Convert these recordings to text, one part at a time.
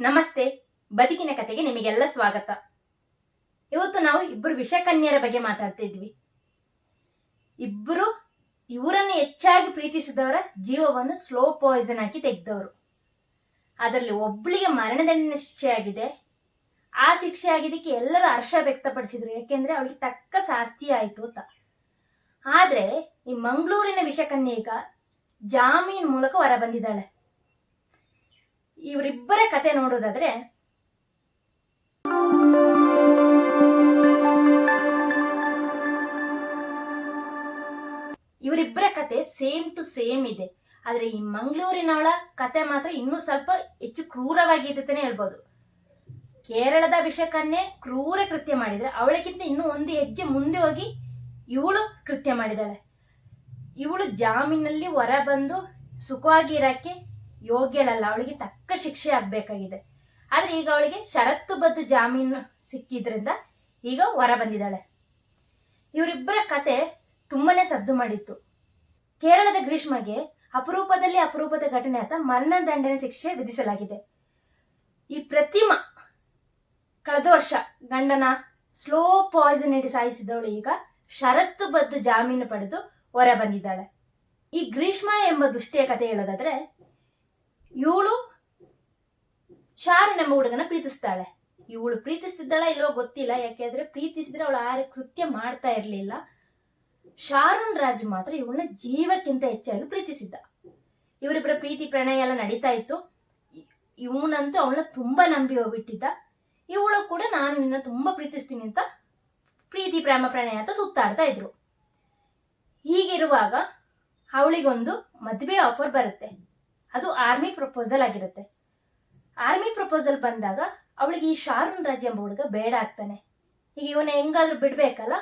ನಮಸ್ತೆ, ಬದುಕಿನ ಕತೆಗೆ ನಿಮಗೆಲ್ಲ ಸ್ವಾಗತ. ಇವತ್ತು ನಾವು ಇಬ್ಬರು ವಿಷಕನ್ಯರ ಬಗ್ಗೆ ಮಾತಾಡ್ತಿದ್ವಿ ಇಬ್ಬರು ಇವರನ್ನು ಹೆಚ್ಚಾಗಿ ಪ್ರೀತಿಸಿದವರ ಜೀವವನ್ನು ಸ್ಲೋ ಪಾಯ್ಸನ್ ಹಾಕಿ ತೆಗೆದವರು. ಅದರಲ್ಲಿ ಒಬ್ಬಳಿಗೆ ಮರಣದಂಡನೆ ಶಿಕ್ಷೆ ಆಗಿದೆ. ಆ ಶಿಕ್ಷೆ ಆಗಿದ್ದಕ್ಕೆ ಎಲ್ಲರೂ ಹರ್ಷ ವ್ಯಕ್ತಪಡಿಸಿದ್ರು, ಯಾಕೆಂದ್ರೆ ಅವಳಿಗೆ ತಕ್ಕ ಶಾಸ್ತಿ ಆಯ್ತು ಅಂತ. ಆದ್ರೆ ಈ ಮಂಗಳೂರಿನ ವಿಷಕನ್ಯೆ ಈಗ ಜಾಮೀನ್ ಮೂಲಕ ಹೊರ ಬಂದಿದ್ದಾಳೆ. ಇವರಿಬ್ಬರ ಕತೆ ನೋಡೋದಾದ್ರೆ ಇವರಿಬ್ಬರ ಕತೆ ಸೇಮ್ ಟು ಸೇಮ್ ಇದೆ. ಆದ್ರೆ ಈ ಮಂಗಳೂರಿನವಳ ಕತೆ ಮಾತ್ರ ಇನ್ನೂ ಸ್ವಲ್ಪ ಹೆಚ್ಚು ಕ್ರೂರವಾಗಿದೆ ಅಂತಾನೆ ಹೇಳ್ಬೋದು. ಕೇರಳದ ವಿಷಕನ್ನೇ ಕ್ರೂರ ಕೃತ್ಯ ಮಾಡಿದ್ರೆ ಅವಳಿಗಿಂತ ಇನ್ನೂ ಒಂದು ಹೆಜ್ಜೆ ಮುಂದೆ ಹೋಗಿ ಇವಳು ಕೃತ್ಯ ಮಾಡಿದಾಳೆ ಇವಳು ಜಾಮೀನಲ್ಲಿ ಹೊರ ಬಂದು ಸುಖವಾಗಿ ಇರಕ್ಕೆ ಯೋಗ್ಯಳಲ್ಲ ಅವಳಿಗೆ ತಕ್ಕ ಶಿಕ್ಷೆ ಆಗ್ಬೇಕಾಗಿದೆ. ಆದ್ರೆ ಈಗ ಅವಳಿಗೆ ಷರತ್ತುಬದ್ಧ ಜಾಮೀನು ಸಿಕ್ಕಿದ್ರಿಂದ ಈಗ ಹೊರ ಬಂದಿದ್ದಾಳೆ. ಇವರಿಬ್ಬರ ಕತೆ ತುಂಬಾನೇ ಸದ್ದು ಮಾಡಿತ್ತು. ಕೇರಳದ ಗ್ರೀಷ್ಮಗೆ ಅಪರೂಪದಲ್ಲಿ ಅಪರೂಪದ ಘಟನೆ ಅಂತ ಮರಣದಂಡನೆ ಶಿಕ್ಷೆ ವಿಧಿಸಲಾಗಿದೆ. ಈ ಪ್ರತಿಮಾ ಕಳೆದ ವರ್ಷ ಗಂಡನ ಸ್ಲೋ ಪಾಯ್ಸನ್ ಇಡಿ ಸಾಯಿಸಿದವಳು ಈಗ ಷರತ್ತುಬದ್ಧ ಜಾಮೀನು ಪಡೆದು ಹೊರ ಬಂದಿದ್ದಾಳೆ. ಈ ಗ್ರೀಷ್ಮ ಎಂಬ ದುಷ್ಟಿಯ ಕತೆ ಹೇಳೋದಾದ್ರೆ ಇವಳು ಶಾರುನ್ ಎಂಬ ಹುಡುಗನ ಪ್ರೀತಿಸ್ತಾಳೆ. ಇವಳು ಪ್ರೀತಿಸ್ತಿದ್ದಾಳ ಇಲ್ವೋ ಗೊತ್ತಿಲ್ಲ. ಯಾಕೆಂದ್ರೆ ಪ್ರೀತಿಸಿದ್ರೆ ಅವಳು ಆ ಕೃತ್ಯ ಮಾಡ್ತಾ ಇರ್ಲಿಲ್ಲ. ಶಾರುನ್ ರಾಜು ಮಾತ್ರ ಇವಳನ್ನ ಜೀವಕ್ಕಿಂತ ಹೆಚ್ಚಾಗಿ ಪ್ರೀತಿಸಿದ್ದ. ಇವರಿಬ್ಬರ ಪ್ರೀತಿ ಪ್ರಣಯ ಎಲ್ಲ ನಡೀತಾ ಇತ್ತು. ಇವನಂತೂ ಅವಳನ್ನ ತುಂಬಾ ನಂಬಿ ಹೋಗ್ಬಿಟ್ಟಿದ್ದ. ಇವಳು ಕೂಡ ನಾನು ನಿನ್ನ ತುಂಬಾ ಪ್ರೀತಿಸ್ತೀನಿ ಅಂತ ಪ್ರೀತಿ, ಪ್ರೇಮ, ಪ್ರಣಯ ಅಂತ ಸುತ್ತಾಡ್ತಾ ಇದ್ರು. ಹೀಗಿರುವಾಗ ಅವಳಿಗೊಂದು ಮದುವೆ ಆಫರ್ ಬರುತ್ತೆ. ಅದು ಆರ್ಮಿ ಪ್ರಪೋಸಲ್ ಆಗಿರುತ್ತೆ. ಆರ್ಮಿ ಪ್ರಪೋಸಲ್ ಬಂದಾಗ ಅವಳಿಗೆ ಈ ಶಾರುನ್ ರಾಜ್ ಎಂಬ ಹುಡುಗ ಬೇಡ ಆಗ್ತಾನೆ. ಈಗ ಇವನ ಹೆಂಗಾದ್ರೂ ಬಿಡ್ಬೇಕಲ್ಲ?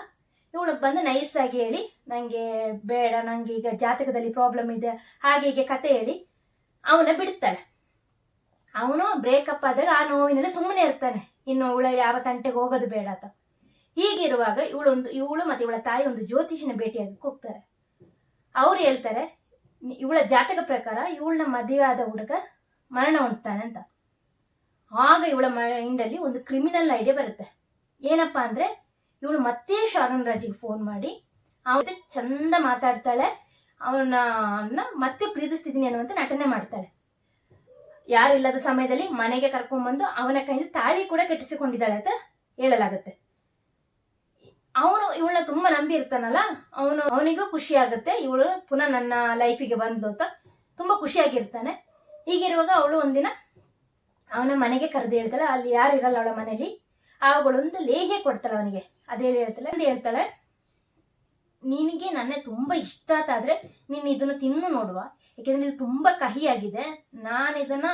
ಇವಳು ಬಂದು ನೈಸ್ ಆಗಿ ಹೇಳಿ ನನಗೆ ಬೇಡ, ನಂಗೆ ಈಗ ಜಾತಕದಲ್ಲಿ ಪ್ರಾಬ್ಲಮ್ ಇದೆ, ಹಾಗೆ ಹೀಗೆ ಕತೆ ಹೇಳಿ ಅವನ ಬಿಡ್ತಾಳೆ. ಅವನು ಬ್ರೇಕಪ್ ಆದಾಗ ಆ ನೋವಿನಲ್ಲಿ ಸುಮ್ಮನೆ ಇರ್ತಾನೆ. ಇನ್ನು ಇವಳ ಯಾವ ತಂಟೆಗೆ ಹೋಗೋದು ಬೇಡ ಅಂತ. ಹೀಗಿರುವಾಗ ಇವಳೊಂದು, ಇವಳು ಮತ್ತೆ ಇವಳ ತಾಯಿ ಒಂದು ಜ್ಯೋತಿಷಿನ ಭೇಟಿಯಾಗಿ ಹೋಗ್ತಾರೆ. ಅವ್ರು ಹೇಳ್ತಾರೆ ಇವಳ ಜಾತಕ ಪ್ರಕಾರ ಇವಳನ್ನ ಮದುವೆ ಆದ ಹುಡುಗ ಮರಣ ಹೊಂದ್ತಾನೆ ಅಂತ ಆಗ ಇವಳ ಮೈಂಡಲ್ಲಿ ಒಂದು ಕ್ರಿಮಿನಲ್ ಐಡಿಯಾ ಬರುತ್ತೆ. ಏನಪ್ಪಾ ಅಂದ್ರೆ ಇವಳು ಮತ್ತೆ ಶಾರುನ್ ರಾಜಿಗೆ ಫೋನ್ ಮಾಡಿ, ಅವನ ಚಂದ ಮಾತಾಡ್ತಾಳೆ, ಅವನ ಮತ್ತೆ ಪ್ರೀತಿಸ್ತಿದ್ದೀನಿ ಅನ್ನುವಂತ ನಟನೆ ಮಾಡ್ತಾಳೆ. ಯಾರು ಇಲ್ಲದ ಸಮಯದಲ್ಲಿ ಮನೆಗೆ ಕರ್ಕೊಂಡ್ಬಂದು ಅವನ ಕೈಯಿಂದ ತಾಳಿ ಕೂಡ ಕಟ್ಟಿಸಿಕೊಂಡಿದ್ದಾಳೆ ಅಂತ ಹೇಳಲಾಗುತ್ತೆ. ಅವನು ಇವಳನ್ನ ತುಂಬಾ ನಂಬಿ ಇರ್ತಾನಲ್ಲ, ಅವನು ಅವನಿಗೂ ಖುಷಿ ಆಗುತ್ತೆ. ಇವಳು ಪುನಃ ನನ್ನ ಲೈಫಿಗೆ ಬಂದ್ಲು ಅಂತ ತುಂಬಾ ಖುಷಿಯಾಗಿರ್ತಾನೆ ಹೀಗಿರುವಾಗ ಅವಳು ಒಂದಿನ ಅವನ ಮನೆಗೆ ಕರೆದು ಹೇಳ್ತಾಳೆ, ಅಲ್ಲಿ ಯಾರು ಇರಲ್ಲ ಅವಳ ಮನೇಲಿ ಅವಳೊಂದು ಲೇಹೆ ಕೊಡ್ತಾಳೆ ಅವನಿಗೆ. ಅದೇಳಿ ಹೇಳ್ತಾಳೆ ಅಂತ ಹೇಳ್ತಾಳೆ, ನಿನಗೆ ನನ್ನ ತುಂಬಾ ಇಷ್ಟ ಆದ್ರೆ ನೀನು ಇದನ್ನ ತಿನ್ನು ನೋಡುವ. ಯಾಕೆಂದ್ರೆ ಇದು ತುಂಬಾ ಕಹಿಯಾಗಿದೆ. ನಾನು ಇದನ್ನ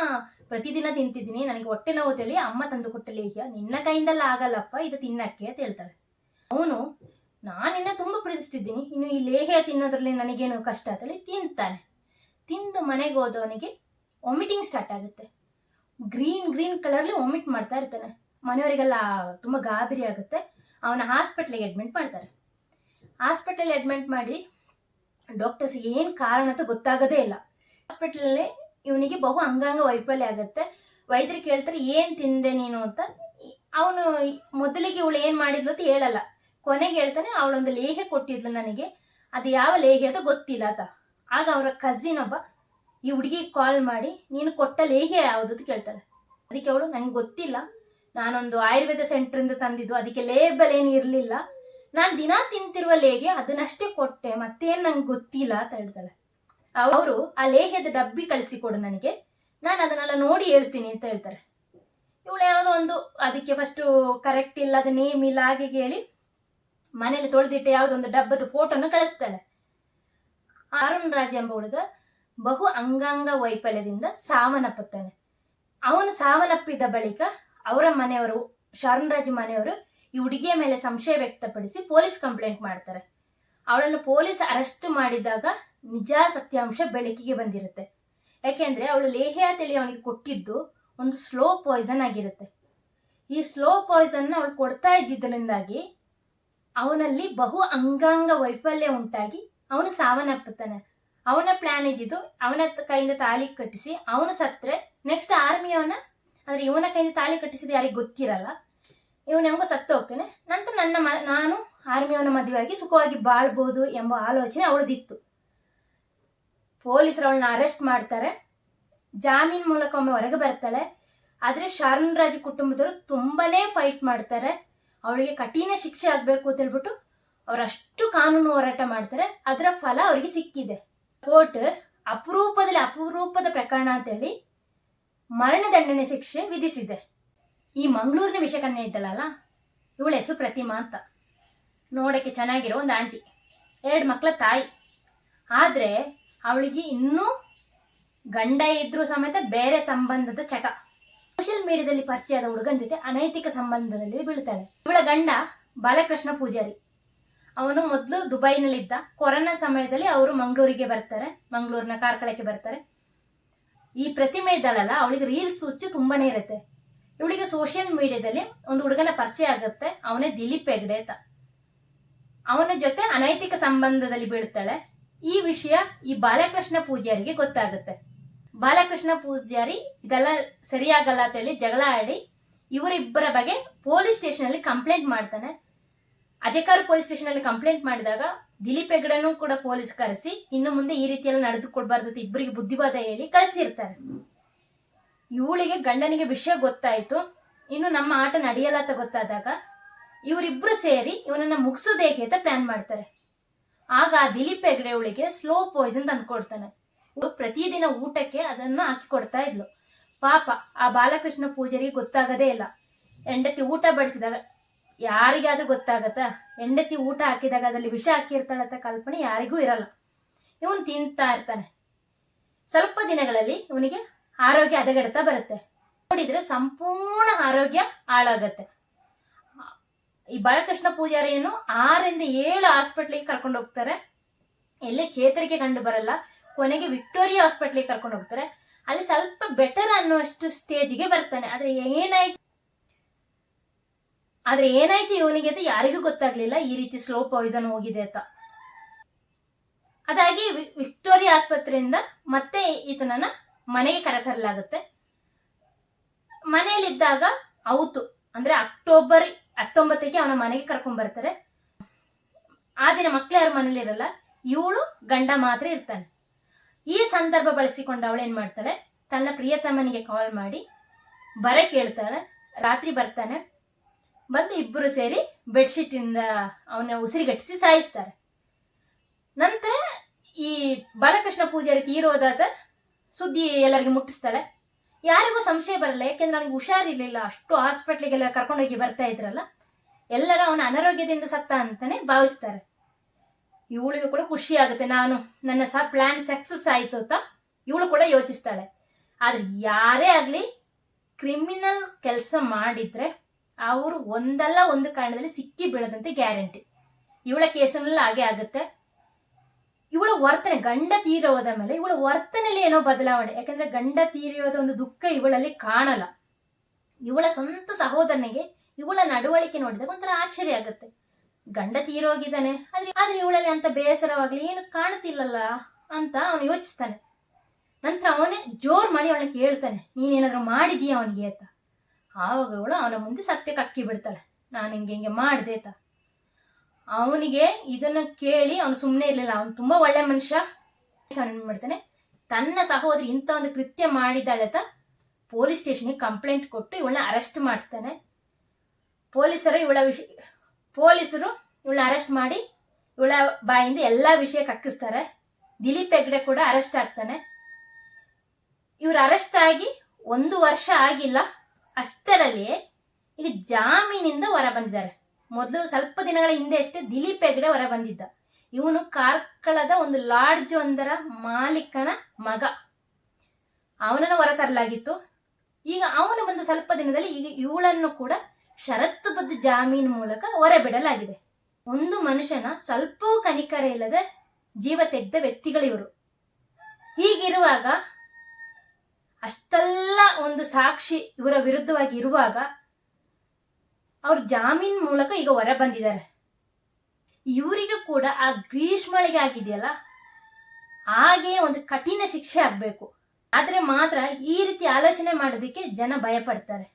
ಪ್ರತಿದಿನ ತಿಂತಿದ್ದೀನಿ. ನನಗೆ ಹೊಟ್ಟೆ ನೋವು ತಿಳಿ ಅಮ್ಮ ತಂದು ಕೊಟ್ಟ ಲೇಹ್ಯ. ನಿನ್ನ ಕೈಯಿಂದಲ್ಲ ಆಗಲ್ಲಪ್ಪ, ಇದು ತಿನ್ನಕ್ಕೆ, ಅಂತ ಹೇಳ್ತಾಳೆ. ಅವನು, ನಾನಿನ್ನ ತುಂಬ ಪ್ರೀತಿಸ್ತಿದ್ದೀನಿ. ಇನ್ನು ಈ ಲೇಹ್ಯ ತಿನ್ನೋದ್ರಲ್ಲಿ ನನಗೇನು ಕಷ್ಟ ಅಂತೇಳಿ ತಿಂತಾನೆ. ತಿಂದು ಮನೆಗೆ ಹೋದವನಿಗೆ ವಾಮಿಟಿಂಗ್ ಸ್ಟಾರ್ಟ್ ಆಗುತ್ತೆ. ಗ್ರೀನ್ ಗ್ರೀನ್ ಕಲರ್ಲಿ ವಾಮಿಟ್ ಮಾಡ್ತಾ ಇರ್ತಾನೆ. ಮನೆಯವರಿಗೆಲ್ಲ ತುಂಬಾ ಗಾಬರಿ ಆಗುತ್ತೆ. ಅವನ ಹಾಸ್ಪಿಟ್ಲಿಗೆ ಅಡ್ಮಿಟ್ ಮಾಡ್ತಾರೆ. ಹಾಸ್ಪಿಟಲ್ ಅಡ್ಮಿಟ್ ಮಾಡಿ ಡಾಕ್ಟರ್ಸ್ ಏನು ಕಾರಣ ಅಂತ ಗೊತ್ತಾಗೋದೇ ಇಲ್ಲ. ಹಾಸ್ಪಿಟಲಲ್ಲಿ ಇವನಿಗೆ ಬಹು ಅಂಗಾಂಗ ವೈಫಲ್ಯ ಆಗುತ್ತೆ. ವೈದ್ಯರು ಕೇಳ್ತಾರೆ, ಏನು ತಿಂದೆ ನೀನು? ಅಂತ. ಅವನು ಮೊದಲಿಗೆ ಇವಳು ಏನು ಮಾಡಿದ್ಲು ಅಂತ ಹೇಳಲ್ಲ. ಕೊನೆಗೆ ಹೇಳ್ತಾನೆ, ಅವಳೊಂದು ಲೇಹೆ ಕೊಟ್ಟಿದ್ಲು ನನಗೆ. ಅದು ಯಾವ ಲೇಹೆ ಅಂತ ಗೊತ್ತಿಲ್ಲ ಅಂತ ಆಗ ಅವರ ಕಸಿನ್ ಒಬ್ಬ, ಈ ಹುಡುಗಿ ಕಾಲ್ ಮಾಡಿ, ನೀನು ಕೊಟ್ಟ ಲೇಹೆ ಯಾವುದು ಅಂತ ಕೇಳ್ತಾಳೆ. ಅದಕ್ಕೆ ಅವಳು, ನಂಗೆ ಗೊತ್ತಿಲ್ಲ. ನಾನೊಂದು ಆಯುರ್ವೇದ ಸೆಂಟ್ರಿಂದ ತಂದಿದ್ದು, ಅದಕ್ಕೆ ಲೇಬಲ್ ಏನು ಇರಲಿಲ್ಲ. ನಾನು ದಿನ ತಿಂತಿರುವ ಲೇಹೆ ಅದನ್ನಷ್ಟೇ ಕೊಟ್ಟೆ, ಮತ್ತೇನು ನಂಗೆ ಗೊತ್ತಿಲ್ಲ ಅಂತ ಹೇಳ್ತಾಳೆ. ಅವರು, ಆ ಲೇಹ್ಯದ ಡಬ್ಬಿ ಕಳಿಸಿಕೊಡು ನನಗೆ. ನಾನು ಅದನ್ನೆಲ್ಲ ನೋಡಿ ಹೇಳ್ತೀನಿ ಅಂತ ಹೇಳ್ತಾರೆ. ಇವಳು ಯಾವುದೋ ಒಂದು, ಅದಕ್ಕೆ ಫಸ್ಟು ಕರೆಕ್ಟ್ ಇಲ್ಲ, ಅದು ನೇಮ್ ಇಲ್ಲ, ಹಾಗೆ ಹೇಳಿ ಮನೇಲಿ ತೊಳೆದಿಟ್ಟ ಯಾವುದೊಂದು ಡಬ್ಬದ ಫೋಟೋನ ಕಳಿಸ್ತಾಳೆ. ಅರುಣ್ ರಾಜ ಎಂಬ ಹುಡುಗ ಬಹು ಅಂಗಾಂಗ ವೈಫಲ್ಯದಿಂದ ಸಾವನ್ನಪ್ಪುತ್ತಾನೆ. ಅವನು ಸಾವನ್ನಪ್ಪಿದ ಬಳಿಕ ಅವರ ಮನೆಯವರು, ಶಾರುಣ್ ರಾಜ್ ಮನೆಯವರು ಈ ಹುಡುಗಿಯ ಮೇಲೆ ಸಂಶಯ ವ್ಯಕ್ತಪಡಿಸಿ ಪೊಲೀಸ್ ಕಂಪ್ಲೇಂಟ್ ಮಾಡ್ತಾರೆ. ಅವಳನ್ನು ಪೊಲೀಸ್ ಅರೆಸ್ಟ್ ಮಾಡಿದಾಗ ನಿಜ ಸತ್ಯಾಂಶ ಬೆಳಕಿಗೆ ಬಂದಿರುತ್ತೆ. ಯಾಕೆಂದ್ರೆ ಅವಳು ಲೇಹ್ಯ ತಿಳಿ ಅವನಿಗೆ ಕೊಟ್ಟಿದ್ದು ಒಂದು ಸ್ಲೋ ಪಾಯ್ಸನ್ ಆಗಿರುತ್ತೆ. ಈ ಸ್ಲೋ ಪಾಯ್ಸನ್ ಅವಳು ಕೊಡ್ತಾ ಇದ್ದಿದ್ದರಿಂದಾಗಿ ಅವನಲ್ಲಿ ಬಹು ಅಂಗಾಂಗ ವೈಫಲ್ಯ ಉಂಟಾಗಿ ಅವನು ಸಾವನ್ನಪ್ಪುತ್ತಾನೆ. ಅವನ ಪ್ಲಾನ್ ಇದ್ದಿದ್ದು ಅವನ ಕೈಯಿಂದ ತಾಲಿ ಕಟ್ಟಿಸಿ ಅವನು ಸತ್ರೆ ನೆಕ್ಸ್ಟ್ ಆರ್ಮಿಯವನ ಅಂದ್ರೆ ಇವನ ಕೈಯಿಂದ ತಾಳಿ ಕಟ್ಟಿಸಿದ ಯಾರಿಗೆ ಗೊತ್ತಿರಲ್ಲ. ಇವನು ಸತ್ತು ಹೋಗ್ತಾನೆ. ನಂತರ ನನ್ನ ಮ, ನಾನು ಆರ್ಮಿಯವನ ಮದುವೆಯಾಗಿ ಸುಖವಾಗಿ ಬಾಳ್ಬೋದು ಎಂಬ ಆಲೋಚನೆ ಅವಳದಿತ್ತು. ಪೊಲೀಸರು ಅವಳನ್ನ ಅರೆಸ್ಟ್ ಮಾಡ್ತಾರೆ. ಜಾಮೀನ್ ಮೂಲಕ ಒಮ್ಮೆ ಹೊರಗೆ ಬರ್ತಾಳೆ. ಆದರೆ ಶಾರನ್ ಕುಟುಂಬದವರು ತುಂಬಾನೇ ಫೈಟ್ ಮಾಡ್ತಾರೆ. ಅವಳಿಗೆ ಕಠಿಣ ಶಿಕ್ಷೆ ಆಗಬೇಕು ಅಂತ ಹೇಳ್ಬಿಟ್ಟು ಅವರಷ್ಟು ಕಾನೂನು ಹೋರಾಟ ಮಾಡ್ತಾರೆ. ಅದರ ಫಲ ಅವರಿಗೆ ಸಿಕ್ಕಿದೆ. ಕೋರ್ಟ್ ಅಪರೂಪದಲ್ಲಿ ಅಪರೂಪದ ಪ್ರಕರಣ ಅಂತೇಳಿ ಮರಣದಂಡನೆ ಶಿಕ್ಷೆ ವಿಧಿಸಿದೆ. ಈ ಮಂಗಳೂರಿನ ವಿಷಕನ್ಯೆ ಇದ್ದಲ್ಲ ಇವಳ ಹೆಸರು ಪ್ರತಿಮಾ ಅಂತ. ನೋಡಕ್ಕೆ ಚೆನ್ನಾಗಿರೋ ಒಂದು ಆಂಟಿ, ಎರಡು ಮಕ್ಕಳ ತಾಯಿ. ಆದರೆ ಅವಳಿಗೆ ಇನ್ನೂ ಗಂಡ ಇದ್ರೂ ಸಮೇತ ಬೇರೆ ಸಂಬಂಧದ ಚಟ. ಸೋಷಿಯಲ್ ಮೀಡಿಯಾದಲ್ಲಿ ಪರಿಚಯದ ಹುಡುಗನ ಜೊತೆ ಅನೈತಿಕ ಸಂಬಂಧದಲ್ಲಿ ಬೀಳ್ತಾಳೆ. ಇವಳ ಗಂಡ ಬಾಲಕೃಷ್ಣ ಪೂಜಾರಿ. ಅವನು ಮೊದಲು ದುಬೈನಲ್ಲಿದ್ದ. ಕೊರೋನಾ ಸಮಯದಲ್ಲಿ ಅವರು ಮಂಗಳೂರಿಗೆ ಬರ್ತಾರೆ, ಮಂಗಳೂರಿನ ಕಾರ್ಕಳಕ್ಕೆ ಬರ್ತಾರೆ. ಈ ಪ್ರತಿಮೆ ಇದ್ದಾಳಲ್ಲ, ಅವಳಿಗೆ ರೀಲ್ಸ್ ಹುಚ್ಚು ತುಂಬಾನೇ ಇರುತ್ತೆ. ಇವಳಿಗೆ ಸೋಷಿಯಲ್ ಮೀಡಿಯಾದಲ್ಲಿ ಒಂದು ಹುಡುಗನ ಪರಿಚಯ ಆಗುತ್ತೆ, ಅವನೇ ದಿಲೀಪ್ ಹೆಗ್ಡೆ ಅಂತ. ಅವನ ಜೊತೆ ಅನೈತಿಕ ಸಂಬಂಧದಲ್ಲಿ ಬೀಳ್ತಾಳೆ. ಈ ವಿಷಯ ಈ ಬಾಲಕೃಷ್ಣ ಪೂಜಾರಿಗೆ ಗೊತ್ತಾಗುತ್ತೆ. ಬಾಲಕೃಷ್ಣ ಪೂಜಾರಿ ಇದೆಲ್ಲ ಸರಿಯಾಗಲ್ಲ ಅಂತ ಹೇಳಿ ಜಗಳ ಆಡಿ ಇವರಿಬ್ಬರ ಬಗ್ಗೆ ಪೊಲೀಸ್ ಸ್ಟೇಷನ್ ಅಲ್ಲಿ ಕಂಪ್ಲೇಂಟ್ ಮಾಡ್ತಾನೆ. ಅಜಕಾರ್ ಪೊಲೀಸ್ ಸ್ಟೇಷನ್ ಅಲ್ಲಿ ಕಂಪ್ಲೇಂಟ್ ಮಾಡಿದಾಗ ದಿಲೀಪ್ ಹೆಗ್ಡೆನೂ ಕೂಡ ಪೊಲೀಸ್ ಕರೆಸಿ ಇನ್ನು ಮುಂದೆ ಈ ರೀತಿಯೆಲ್ಲ ನಡೆದುಕೊಡ್ಬಾರ್ದು ಇಬ್ಬರಿಗೆ ಬುದ್ಧಿವಾದ ಹೇಳಿ ಕಳಿಸಿರ್ತಾರೆ. ಇವಳಿಗೆ ಗಂಡನಿಗೆ ವಿಷಯ ಗೊತ್ತಾಯ್ತು. ಇನ್ನು ನಮ್ಮ ಆಟ ನಡೆಯಲ್ಲ ಅಂತ ಗೊತ್ತಾದಾಗ ಇವರಿಬ್ರು ಸೇರಿ ಇವನನ್ನ ಮುಗಿಸೋದು ಹೇಗೆ ಅಂತ ಪ್ಲಾನ್ ಮಾಡ್ತಾರೆ. ಆಗ ದಿಲೀಪ್ ಹೆಗ್ಡೆ ಇವಳಿಗೆ ಸ್ಲೋ ಪಾಯ್ಸನ್ ತಂದ್ಕೊಡ್ತಾನೆ. ಪ್ರತಿದಿನ ಊಟಕ್ಕೆ ಅದನ್ನು ಹಾಕಿ ಕೊಡ್ತಾ ಇದ್ಲು. ಪಾಪ, ಆ ಬಾಲಕೃಷ್ಣ ಪೂಜಾರಿ ಗೊತ್ತಾಗದೇ ಇಲ್ಲ. ಹೆಂಡತಿ ಊಟ ಬಡಿಸಿದಾಗ, ಯಾರಿಗಾದ್ರೂ ಗೊತ್ತಾಗತ್ತಾ? ಹೆಂಡತಿ ಊಟ ಹಾಕಿದಾಗ ಅದರಲ್ಲಿ ವಿಷ ಹಾಕಿರ್ತಾಳಂತ ಕಲ್ಪನೆ ಯಾರಿಗೂ ಇರಲ್ಲ. ಇವನು ತಿಂತಾ ಇರ್ತಾನೆ. ಸ್ವಲ್ಪ ದಿನಗಳಲ್ಲಿ ಇವನಿಗೆ ಆರೋಗ್ಯ ಹದಗೆಡ್ತಾ ಬರುತ್ತೆ. ನೋಡಿದ್ರೆ ಸಂಪೂರ್ಣ ಆರೋಗ್ಯ ಹಾಳಾಗತ್ತೆ. ಈ ಬಾಲಕೃಷ್ಣ ಪೂಜಾರಿಯನ್ನು ಆರರಿಂದ ಏಳು ಹಾಸ್ಪಿಟ್ಲಿಗೆ ಕರ್ಕೊಂಡು ಹೋಗ್ತಾರೆ ಎಲ್ಲಿ ಚೇತರಿಕೆ ಕಂಡು ಬರಲ್ಲ. ಕೊನೆಗೆ ವಿಕ್ಟೋರಿಯಾ ಹಾಸ್ಪಿಟ್ಲಿಗೆ ಕರ್ಕೊಂಡು ಹೋಗ್ತಾರೆ. ಅಲ್ಲಿ ಸ್ವಲ್ಪ ಬೆಟರ್ ಅನ್ನುವಷ್ಟು ಸ್ಟೇಜ್ಗೆ ಬರ್ತಾನೆ. ಆದ್ರೆ ಏನಾಯ್ತು? ಆದ್ರೆ ಏನಾಯ್ತು ಇವನಿಗೆ ಅಂತ ಯಾರಿಗೂ ಗೊತ್ತಾಗ್ಲಿಲ್ಲ. ಈ ರೀತಿ ಸ್ಲೋ ಪಾಯ್ಸನ್ ಹೋಗಿದೆ ಅಂತ. ಅದಾಗಿ ವಿಕ್ಟೋರಿಯಾ ಆಸ್ಪತ್ರೆಯಿಂದ ಮತ್ತೆ ಈತನನ್ನ ಮನೆಗೆ ಕರೆತರಲಾಗುತ್ತೆ. ಮನೆಯಲ್ಲಿದ್ದಾಗ ಅವತ್ತು ಅಂದ್ರೆ ಅಕ್ಟೋಬರ್ ಹತ್ತೊಂಬತ್ತಕ್ಕೆ ಅವನ ಮನೆಗೆ ಕರ್ಕೊಂಡ್ ಬರ್ತಾರೆ. ಆ ದಿನ ಮಕ್ಳು ಯಾರು ಮನೇಲಿ ಇರಲ್ಲ ಇವಳು ಗಂಡ ಮಾತ್ರ ಇರ್ತಾನೆ. ಈ ಸಂದರ್ಭ ಬಳಸಿಕೊಂಡು ಅವಳು ಏನು ಮಾಡ್ತಾಳೆ? ತನ್ನ ಪ್ರಿಯತಮನಿಗೆ ಕಾಲ್ ಮಾಡಿ, ಬರ ಕೇಳ್ತಾಳೆ, ರಾತ್ರಿ ಬರ್ತಾನೆ. ಬಂದು ಇಬ್ಬರು ಸೇರಿ ಬೆಡ್ಶೀಟಿಂದ ಅವನ ಉಸಿರುಗಟ್ಟಿಸಿ ಸಾಯಿಸ್ತಾರೆ. ನಂತರ ಈ ಬಾಲಕೃಷ್ಣ ಪೂಜಾರಿ ತೀರೋದಾದ ಸುದ್ದಿ ಎಲ್ಲರಿಗೂ ಮುಟ್ಟಿಸ್ತಾಳೆ. ಯಾರಿಗೂ ಸಂಶಯ ಬರಲ್ಲ, ಯಾಕೆಂದ್ರೆ ನನಗೆ ಹುಷಾರಿರ್ಲಿಲ್ಲ. ಅಷ್ಟು ಹಾಸ್ಪಿಟ್ಲಿಗೆಲ್ಲ ಕರ್ಕೊಂಡೋಗಿ ಬರ್ತಾ ಇದ್ರಲ್ಲ. ಎಲ್ಲರೂ ಅವನ ಅನಾರೋಗ್ಯದಿಂದ ಸತ್ತ ಅಂತಾನೆ ಭಾವಿಸ್ತಾರೆ. ಇವಳಿಗೂ ಕೂಡ ಖುಷಿ ಆಗುತ್ತೆ. ನಾನು ನನ್ನ ಸಹ ಪ್ಲ್ಯಾನ್ ಸಕ್ಸಸ್ ಆಯಿತು ಅಂತ ಇವಳು ಕೂಡ ಯೋಚಿಸ್ತಾಳೆ. ಆದ್ರೆ ಯಾರೇ ಆಗಲಿ ಕ್ರಿಮಿನಲ್ ಕೆಲಸ ಮಾಡಿದ್ರೆ ಅವರು ಒಂದಲ್ಲ ಒಂದು ಕಾರಣದಲ್ಲಿ ಸಿಕ್ಕಿ ಬೀಳದಂತೆ ಗ್ಯಾರಂಟಿ ಇವಳ ಕೇಸಿನಲ್ಲಿ ಹಾಗೆ ಆಗುತ್ತೆ. ಇವಳ ವರ್ತನೆ, ಗಂಡ ತೀರೋದ ಮೇಲೆ ಇವಳ ವರ್ತನೆಯಲ್ಲಿ ಏನೋ ಬದಲಾವಣೆ. ಯಾಕಂದ್ರೆ ಗಂಡ ತೀರಿಯೋದ ಒಂದು ದುಃಖ ಇವಳಲ್ಲಿ ಕಾಣಲ್ಲ. ಇವಳ ಸ್ವಂತ ಸಹೋದರನಿಗೆ ಇವಳ ನಡವಳಿಕೆ ನೋಡಿದಾಗ ಒಂಥರ ಆಶ್ಚರ್ಯ ಆಗುತ್ತೆ. ಗಂಡ ತೀರೋಗಿದ್ದಾನೆ. ಆದ್ರೆ ಆದ್ರೆ ಇವಳಲ್ಲಿ ಅಂತ ಬೇಸರವಾಗ್ಲಿ ಏನು ಕಾಣ್ತಿಲ್ಲಲ್ಲ ಅಂತ ಅವನು ಯೋಚಿಸ್ತಾನೆ. ನಂತರ ಅವನೇ ಜೋರ್ ಮಾಡಿ ಅವಳನ್ನ ಕೇಳ್ತಾನೆ, ನೀನೇನಾದ್ರೂ ಮಾಡಿದೀಯ ಅವನಿಗೆ? ಅಂತ. ಆವಾಗ ಅವಳು ಅವನ ಮುಂದೆ ಸತ್ಯಕ್ಕೆ ಅಕ್ಕಿ ಬಿಡ್ತಾಳೆ. ನಾನು ಹಿಂಗೆ ಹಿಂಗೆ ಮಾಡಿದೆ ಅಂತ. ಅವನಿಗೆ ಇದನ್ನ ಕೇಳಿ ಅವನು ಸುಮ್ಮನೆ ಇರಲಿಲ್ಲ. ಅವನು ತುಂಬಾ ಒಳ್ಳೆ ಮನುಷ್ಯ. ಮಾಡ್ತಾನೆ, ತನ್ನ ಸಹೋದರಿ ಇಂಥ ಒಂದು ಕೃತ್ಯ ಮಾಡಿದ್ದಾಳೆ ಅಂತ ಪೊಲೀಸ್ ಸ್ಟೇಷನ್ಗೆ ಕಂಪ್ಲೇಂಟ್ ಕೊಟ್ಟು ಇವಳನ್ನ ಅರೆಸ್ಟ್ ಮಾಡಿಸ್ತಾನೆ. ಪೊಲೀಸರು ಇವಳ ವಿಷಯ ಪೊಲೀಸರು ಇವಳನ್ನ ಅರೆಸ್ಟ್ ಮಾಡಿ ಇವಳ ಬಾಯಿಂದ ಎಲ್ಲ ವಿಷಯ ಕಕ್ಕಿಸ್ತಾರೆ. ದಿಲೀಪ್ ಹೆಗ್ಡೆ ಕೂಡ ಅರೆಸ್ಟ್ ಆಗ್ತಾನೆ. ಇವ್ರು ಅರೆಸ್ಟ್ ಆಗಿ ಒಂದು ವರ್ಷ ಆಗಿಲ್ಲ, ಅಷ್ಟರಲ್ಲಿ ಈಗ ಜಾಮೀನಿಂದ ಹೊರ ಬಂದಿದ್ದಾರೆ. ಮೊದಲು ಸ್ವಲ್ಪ ದಿನಗಳ ಹಿಂದೆ ಅಷ್ಟೇ ದಿಲೀಪ್ ಹೆಗ್ಡೆ ಹೊರ ಬಂದಿದ್ದ. ಇವನು ಕಾರ್ಕಳದ ಒಂದು ಲಾಡ್ಜ್ ಒಂದರ ಮಾಲೀಕನ ಮಗ. ಅವನನ್ನು ಹೊರತರಲಾಗಿತ್ತು ಈಗ ಅವನು ಬಂದು ಸ್ವಲ್ಪ ದಿನದಲ್ಲಿ ಈಗ ಇವಳನ್ನು ಕೂಡ ಷರತ್ತುಬದ್ಧ ಜಾಮೀನು ಮೂಲಕ ಹೊರಬಿಡಲಾಗಿದೆ. ಒಂದು ಮನುಷ್ಯನ ಸ್ವಲ್ಪವೂ ಕನಿಕರ ಇಲ್ಲದೆ ಜೀವ ತೆಗೆದ ವ್ಯಕ್ತಿಗಳಿವರು ಹೀಗಿರುವಾಗ ಅಷ್ಟೆಲ್ಲ ಒಂದು ಸಾಕ್ಷಿ ಇವರ ವಿರುದ್ಧವಾಗಿ ಇರುವಾಗ ಅವ್ರು ಜಾಮೀನ್ ಮೂಲಕ ಈಗ ಹೊರ ಬಂದಿದ್ದಾರೆ. ಇವರಿಗೂ ಕೂಡ ಆ ಗ್ರೀಷ್ಮಳಿಗೆ ಆಗಿದೆಯಲ್ಲ, ಹಾಗೆ ಒಂದು ಕಠಿಣ ಶಿಕ್ಷೆ ಆಗಬೇಕು. ಆದರೆ ಮಾತ್ರ ಈ ರೀತಿ ಆಲೋಚನೆ ಮಾಡೋದಕ್ಕೆ ಜನ ಭಯ ಪಡ್ತಾರೆ